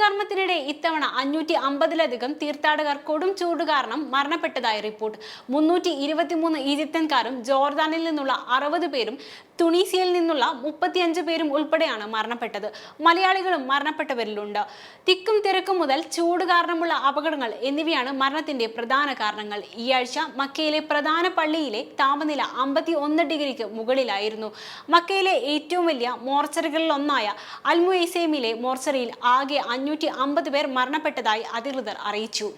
കർമ്മത്തിനിടെ ഇത്തവണ അഞ്ഞൂറ്റി അമ്പതിലധികം തീർത്ഥാടകർ കൊടും ചൂട് കാരണം മരണപ്പെട്ടതായി റിപ്പോർട്ട്. മുന്നൂറ്റി ഇരുപത്തിമൂന്ന് ഈജിപ്തൻകാരും ജോർദാനിൽ നിന്നുള്ള അറുപത് പേരും തുണീസിയയിൽ നിന്നുള്ള മുപ്പത്തിയഞ്ച് പേരും ഉൾപ്പെടെയാണ് മരണപ്പെട്ടത്. മലയാളികളും മരണപ്പെട്ടവരിലുണ്ട്. തിക്കും തിരക്കും മുതൽ ചൂട് കാരണമുള്ള അപകടങ്ങൾ എന്നിവയാണ് മരണത്തിന്റെ പ്രധാന കാരണങ്ങൾ. ഈ ആഴ്ച മക്കയിലെ പ്രധാന പള്ളിയിലെ താപനില അമ്പത്തി ഒന്ന് ഡിഗ്രിക്ക് മുകളിലായിരുന്നു. മക്കയിലെ ഏറ്റവും വലിയ മോർച്ചറികളിൽ ഒന്നായ മോർച്ചറിയിൽ ആകെ അഞ്ഞൂറ്റി അമ്പത് പേർ മരണപ്പെട്ടതായി അധികൃതർ അറിയിച്ചു.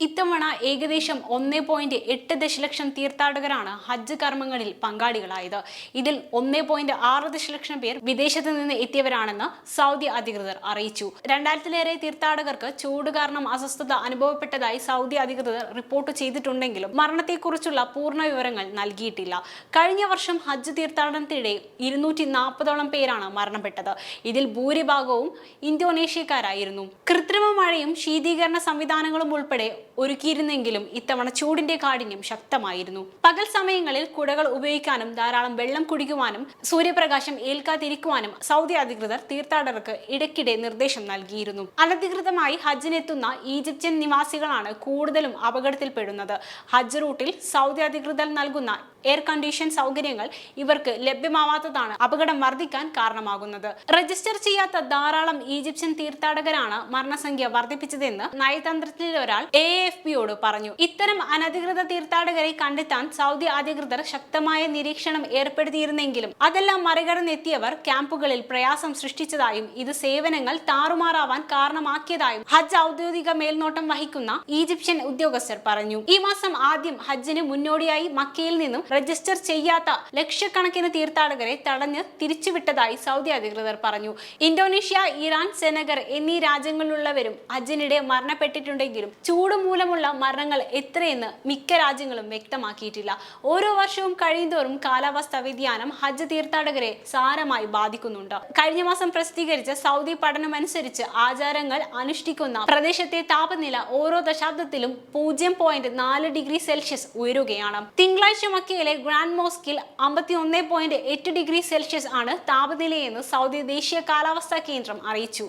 ഇത്തവണ ഏകദേശം ഒന്നേ പോയിന്റ് എട്ട് ദശലക്ഷം തീർത്ഥാടകരാണ് ഹജ്ജ് കർമ്മങ്ങളിൽ പങ്കാളികളായത്. ഇതിൽ ഒന്നേ പോയിന്റ് ആറ് ദശലക്ഷം പേർ വിദേശത്ത് നിന്ന് എത്തിയവരാണെന്ന് സൗദി അധികൃതർ അറിയിച്ചു. രണ്ടായിരത്തിലേറെ തീർത്ഥാടകർക്ക് ചൂട് കാരണം അസ്വസ്ഥത അനുഭവപ്പെട്ടതായി സൗദി അധികൃതർ റിപ്പോർട്ട് ചെയ്തിട്ടുണ്ടെങ്കിലും മരണത്തെക്കുറിച്ചുള്ള പൂർണ വിവരങ്ങൾ നൽകിയിട്ടില്ല. കഴിഞ്ഞ വർഷം ഹജ്ജ് തീർത്ഥാടനത്തിനിടെ ഇരുന്നൂറ്റി നാൽപ്പതോളം പേരാണ് മരണപ്പെട്ടത്. ഇതിൽ ഭൂരിഭാഗവും ഇന്തോനേഷ്യക്കാരായിരുന്നു. കൃത്രിമ മഴയും ശീതീകരണ സംവിധാനങ്ങളും ഉൾപ്പെടെ ഒരുക്കിയിരുന്നെങ്കിലും ഇത്തവണ ചൂടിന്റെ കാഠിന്യം ശക്തമായിരുന്നു. പകൽ സമയങ്ങളിൽ കുടകൾ ഉപയോഗിക്കാനും ധാരാളം വെള്ളം കുടിക്കുവാനും സൂര്യപ്രകാശം ഏൽക്കാതിരിക്കുവാനും സൗദി അധികൃതർ തീർത്ഥാടകർക്ക് ഇടയ്ക്കിടെ നിർദ്ദേശം നൽകിയിരുന്നു. അനധികൃതമായി ഹജ്ജിനെത്തുന്ന ഈജിപ്ഷ്യൻ നിവാസികളാണ് കൂടുതലും അപകടത്തിൽപ്പെടുന്നത്. ഹജ്ജ് റൂട്ടിൽ സൗദി അധികൃതർ നൽകുന്ന എയർ കണ്ടീഷൻ സൗകര്യങ്ങൾ ഇവർക്ക് ലഭ്യമാവാത്തതാണ് അപകടം വർദ്ധിക്കാൻ കാരണമാകുന്നത്. രജിസ്റ്റർ ചെയ്യാത്ത ധാരാളം ഈജിപ്ഷ്യൻ തീർത്ഥാടകരാണ് മരണസംഖ്യ വർദ്ധിപ്പിച്ചതെന്ന് നയതന്ത്രത്തിൽ ഒരാൾ എ എഫ് പിയോട് പറഞ്ഞു. ഇത്തരം അനധികൃത തീർത്ഥാടകരെ കണ്ടെത്താൻ സൗദി അധികൃതർ ശക്തമായ നിരീക്ഷണം ഏർപ്പെടുത്തിയിരുന്നെങ്കിലും അതെല്ലാം മറികടന്നെത്തിയവർ ക്യാമ്പുകളിൽ പ്രയാസം സൃഷ്ടിച്ചതായും ഇത് സേവനങ്ങൾ താറുമാറാവാൻ കാരണമാക്കിയതായും ഹജ്ജ് ഔദ്യോഗിക മേൽനോട്ടം വഹിക്കുന്ന ഈജിപ്ഷ്യൻ ഉദ്യോഗസ്ഥർ പറഞ്ഞു. ഈ മാസം ആദ്യം ഹജ്ജിന് മുന്നോടിയായി മക്കയിൽ നിന്നും രജിസ്റ്റർ ചെയ്യാത്ത ലക്ഷക്കണക്കിന് തീർത്ഥാടകരെ തടഞ്ഞ് തിരിച്ചുവിട്ടതായി സൗദി അധികൃതർ പറഞ്ഞു. ഇന്തോനേഷ്യ ഇറാൻ സെനഗർ എന്നീ രാജ്യങ്ങളിലുള്ളവരും ഹജ്ജിനിടെ മരണപ്പെട്ടിട്ടുണ്ടെങ്കിലും ചൂട് മൂലമുള്ള മരണങ്ങൾ എത്രയെന്ന് മിക്ക രാജ്യങ്ങളും വ്യക്തമാക്കിയിട്ടില്ല. ഓരോ വർഷവും കഴിയുന്തോറും കാലാവസ്ഥ വ്യതിയാനം ഹജ്ജ് തീർത്ഥാടകരെ സാരമായി ബാധിക്കുന്നുണ്ട്. കഴിഞ്ഞ മാസം പ്രസിദ്ധീകരിച്ച സൗദി പഠനമനുസരിച്ച് ആചാരങ്ങൾ അനുഷ്ഠിക്കുന്ന പ്രദേശത്തെ താപനില ഓരോ ദശാബ്ദത്തിലും പൂജ്യം പോയിന്റ് നാല് ഡിഗ്രി സെൽഷ്യസ് ഉയരുകയാണ്. തിങ്കളാഴ്ച മക്കയിലെ ഗ്രാൻഡ് മോസ്കിൽ അമ്പത്തി ഒന്ന് പോയിന്റ് എട്ട് ഡിഗ്രി സെൽഷ്യസ് ആണ് താപനിലയെന്ന് സൗദി ദേശീയ കാലാവസ്ഥാ കേന്ദ്രം അറിയിച്ചു.